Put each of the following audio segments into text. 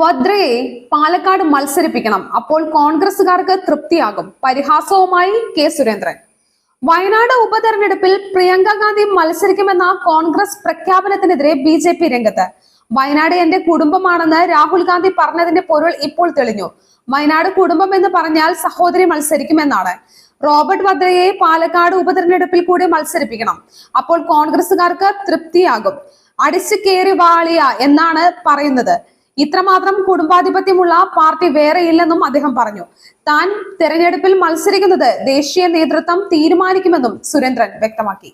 വദ്രയെ പാലക്കാട് മത്സരിപ്പിക്കണം. അപ്പോൾ കോൺഗ്രസുകാർക്ക് തൃപ്തിയാകും. പരിഹാസവുമായി കെ സുരേന്ദ്രൻ. വയനാട് ഉപതെരഞ്ഞെടുപ്പിൽ പ്രിയങ്ക ഗാന്ധി മത്സരിക്കുമെന്ന കോൺഗ്രസ് പ്രഖ്യാപനത്തിനെതിരെ ബി ജെ പി രംഗത്ത്. വയനാട് എന്റെ കുടുംബമാണെന്ന് രാഹുൽ ഗാന്ധി പറഞ്ഞതിന്റെ പൊരുൾ ഇപ്പോൾ തെളിഞ്ഞു. വയനാട് കുടുംബം എന്ന് പറഞ്ഞാൽ സഹോദരി മത്സരിക്കുമെന്നാണ്. റോബർട്ട് വദ്രയെ പാലക്കാട് ഉപതെരഞ്ഞെടുപ്പിൽ കൂടി മത്സരിപ്പിക്കണം. അപ്പോൾ കോൺഗ്രസുകാർക്ക് തൃപ്തിയാകും. അടിച്ചു കയറി വാളിയ എന്നാണ് പറയുന്നത്. ഇത്രമാത്രം കുടുംബാധിപത്യമുള്ള പാർട്ടി വേറെയില്ലെന്നും അദ്ദേഹം പറഞ്ഞു. താൻ തെരഞ്ഞെടുപ്പിൽ മത്സരിക്കുന്നത് ദേശീയ നേതൃത്വം തീരുമാനിക്കുമെന്നും സുരേന്ദ്രൻ വ്യക്തമാക്കി.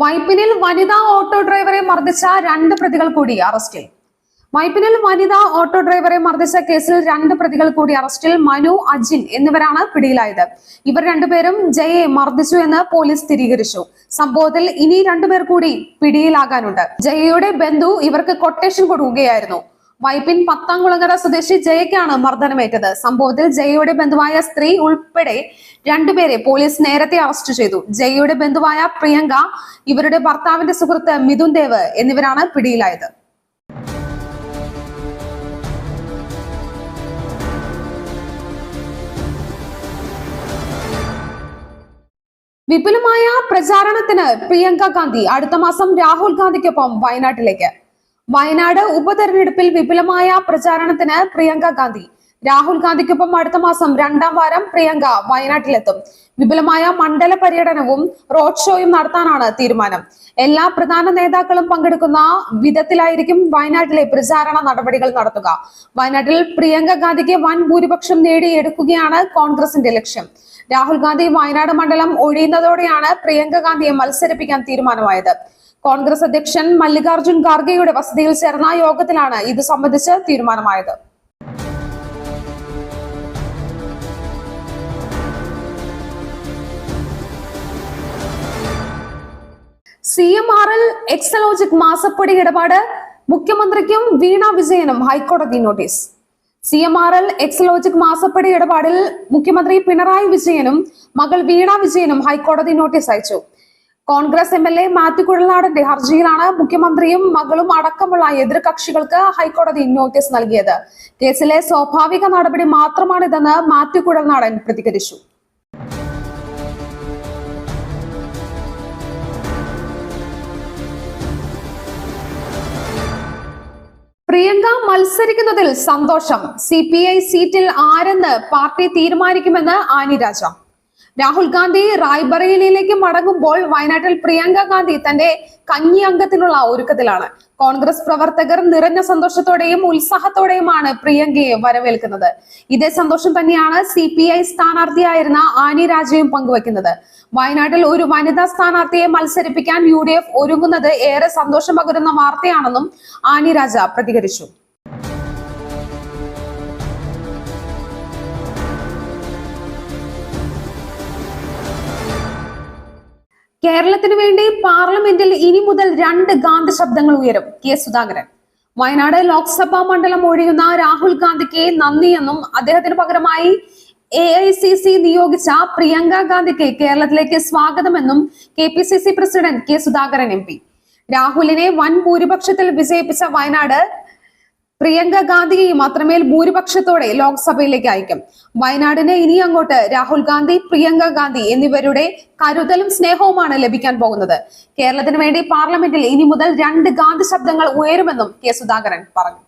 വൈപ്പിനിൽ വനിതാ ഓട്ടോ ഡ്രൈവറെ മർദ്ദിച്ച രണ്ട് പ്രതികൾ കൂടി അറസ്റ്റിൽ. വൈപ്പിനിൽ വനിതാ ഓട്ടോ ഡ്രൈവറെ മർദ്ദിച്ച കേസിൽ രണ്ട് പ്രതികൾ കൂടി അറസ്റ്റിൽ മനു അജിൻ എന്നിവരാണ് പിടിയിലായത്. ഇവർ രണ്ടുപേരും ജയയെ മർദ്ദിച്ചു എന്ന് പോലീസ് സ്ഥിരീകരിച്ചു. സംഭവത്തിൽ ഇനി രണ്ടുപേർ കൂടി പിടിയിലാകാനുണ്ട്. ജയയുടെ ബന്ധു ഇവർക്ക് കൊട്ടേഷൻ കൊടുക്കുകയായിരുന്നു. വൈപ്പിൻ പത്താംകുളങ്ങര സ്വദേശി ജയക്കാണ് മർദ്ദനമേറ്റത്. സംഭവത്തിൽ ജയയുടെ ബന്ധുവായ സ്ത്രീ ഉൾപ്പെടെ രണ്ടുപേരെ പോലീസ് നേരത്തെ അറസ്റ്റ് ചെയ്തു. ജയയുടെ ബന്ധുവായ പ്രിയങ്ക ഇവരുടെ ഭർത്താവിന്റെ സുഹൃത്ത് മിഥുൻ ദേവ് എന്നിവരാണ് പിടിയിലായത്. വിപുലമായ പ്രചാരണത്തിന് പ്രിയങ്ക ഗാന്ധി അടുത്ത മാസം രാഹുൽ ഗാന്ധിക്കൊപ്പം വയനാട്ടിലേക്ക്. വയനാട് ഉപതെരഞ്ഞെടുപ്പിൽ വിപുലമായ പ്രചാരണത്തിന് പ്രിയങ്ക ഗാന്ധി. രാഹുൽ ഗാന്ധിക്കൊപ്പം അടുത്ത മാസം രണ്ടാം വാരം പ്രിയങ്ക വയനാട്ടിലെത്തും. വിപുലമായ മണ്ഡല പര്യടനവും റോഡ് ഷോയും നടത്താനാണ് തീരുമാനം. എല്ലാ പ്രധാന നേതാക്കളും പങ്കെടുക്കുന്ന വിധത്തിലായിരിക്കും വയനാട്ടിലെ പ്രചാരണ നടപടികൾ നടത്തുക. വയനാട്ടിൽ പ്രിയങ്ക ഗാന്ധിക്ക് വൻ ഭൂരിപക്ഷം നേടിയെടുക്കുകയാണ് കോൺഗ്രസിന്റെ ലക്ഷ്യം. രാഹുൽ ഗാന്ധി വയനാട് മണ്ഡലം ഒഴിയുന്നതോടെയാണ് പ്രിയങ്ക ഗാന്ധിയെ മത്സരിപ്പിക്കാൻ തീരുമാനമായത്. കോൺഗ്രസ് അധ്യക്ഷൻ മല്ലികാർജുൻ ഖാർഗെയുടെ വസതിയിൽ ചേർന്ന യോഗത്തിലാണ് ഇത് സംബന്ധിച്ച് തീരുമാനമായത്. C M R L Exalogic മാസപ്പടി ഇടപാട് മുഖ്യമന്ത്രിക്കും വീണ വിജയനും ഹൈക്കോടതി notice. C M R L Exalogic മാസപ്പടി ഇടപാടിൽ മുഖ്യമന്ത്രി പിണറായി വിജയനും മകൾ വീണ വിജയനും ഹൈക്കോടതി നോട്ടീസ് അയച്ചു. Congress M L A Mathew കുഴൽനാടന്റെ ഹർജിയിലാണ് മുഖ്യമന്ത്രിയും മകളും അടക്കമുള്ള എതിർകക്ഷികൾക്ക് ഹൈക്കോടതി നോട്ടീസ് നൽകിയത്. കേസിലെ സ്വാഭാവിക നടപടി മാത്രമാണിതെന്ന് മാത്യു കുഴൽനാടൻ പ്രതികരിച്ചു. മത്സരിക്കുന്നതിൽ സന്തോഷം. സി പി ഐ സീറ്റിൽ ആരെന്ന് പാർട്ടി തീരുമാനിക്കുമെന്ന് ആനി രാജ. രാഹുൽ ഗാന്ധി റായ്ബറേലിയിലേക്ക് മടങ്ങുമ്പോൾ വയനാട്ടിൽ പ്രിയങ്ക ഗാന്ധി തന്റെ കഞ്ഞി അംഗത്തിനുള്ള ഒരുക്കത്തിലാണ്. കോൺഗ്രസ് പ്രവർത്തകർ നിറഞ്ഞ സന്തോഷത്തോടെയും ഉത്സാഹത്തോടെയുമാണ് പ്രിയങ്കയെ വരവേൽക്കുന്നത്. ഇതേ സന്തോഷം തന്നെയാണ് സി പി ഐ സ്ഥാനാർത്ഥിയായിരുന്ന ആനി രാജയും പങ്കുവെക്കുന്നത് വയനാട്ടിൽ ഒരു വനിതാ സ്ഥാനാർത്ഥിയെ മത്സരിപ്പിക്കാൻ യു ഒരുങ്ങുന്നത് ഏറെ സന്തോഷം പകരുന്ന വാർത്തയാണെന്നും ആനി രാജ പ്രതികരിച്ചു. കേരളത്തിന് വേണ്ടി പാർലമെന്റിൽ ഇനി മുതൽ രണ്ട് ഗാന്ധി ശബ്ദങ്ങൾ ഉയരും. കെ സുധാകരൻ. വയനാട് ലോക്സഭാ മണ്ഡലം ഒഴിയുന്ന രാഹുൽ ഗാന്ധിക്ക് നന്ദിയെന്നും അദ്ദേഹത്തിന് പകരമായി എ ഐ സി സി നിയോഗിച്ച പ്രിയങ്ക ഗാന്ധിക്ക് കേരളത്തിലേക്ക് സ്വാഗതമെന്നും K P C C president K Sudhakaran M P. രാഹുലിനെ വൻ ഭൂരിപക്ഷത്തിൽ വിജയിപ്പിച്ച വയനാട് പ്രിയങ്ക ഗാന്ധിയെയും അത്രമേൽ ഭൂരിപക്ഷത്തോടെ ലോക്സഭയിലേക്ക് അയക്കും. വയനാടിന് ഇനി അങ്ങോട്ട് രാഹുൽ ഗാന്ധി പ്രിയങ്ക ഗാന്ധി എന്നിവരുടെ കരുതലും സ്നേഹവുമാണ് ലഭിക്കാൻ പോകുന്നത്. കേരളത്തിന് വേണ്ടി പാർലമെന്റിൽ ഇനി മുതൽ രണ്ട് ഗാന്ധി ശബ്ദങ്ങൾ ഉയരുമെന്നും കെ സുധാകരൻ പറഞ്ഞു.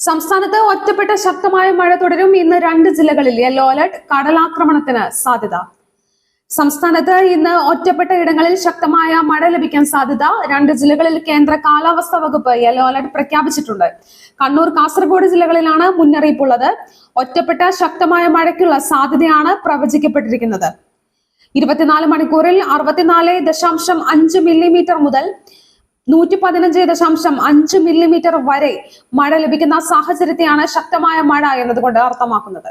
സംസ്ഥാനത്ത് ഒറ്റപ്പെട്ട ശക്തമായ മഴ തുടരും. ഇന്ന് രണ്ട് ജില്ലകളിൽ യെല്ലോ അലർട്ട് കടലാക്രമണത്തിന് സാധ്യത. സംസ്ഥാനത്ത് ഇന്ന് ഒറ്റപ്പെട്ട ഇടങ്ങളിൽ ശക്തമായ മഴ ലഭിക്കാൻ സാധ്യത. രണ്ട് ജില്ലകളിൽ കേന്ദ്ര കാലാവസ്ഥാ വകുപ്പ് യെല്ലോ അലർട്ട് പ്രഖ്യാപിച്ചിട്ടുണ്ട്. കണ്ണൂർ കാസർഗോഡ് ജില്ലകളിലാണ് മുന്നറിയിപ്പുള്ളത്. ഒറ്റപ്പെട്ട ശക്തമായ മഴയ്ക്കുള്ള സാധ്യതയാണ് പ്രവചിക്കപ്പെട്ടിരിക്കുന്നത്. ഇരുപത്തിനാല് മണിക്കൂറിൽ അറുപത്തിനാല് ദശാംശം അഞ്ച് മില്ലിമീറ്റർ മുതൽ നൂറ്റി പതിനഞ്ച് ദശാംശം അഞ്ച് മില്ലിമീറ്റർ വരെ മഴ ലഭിക്കുന്ന സാഹചര്യത്തെയാണ് ശക്തമായ മഴ എന്നതുകൊണ്ട് അർത്ഥമാക്കുന്നത്.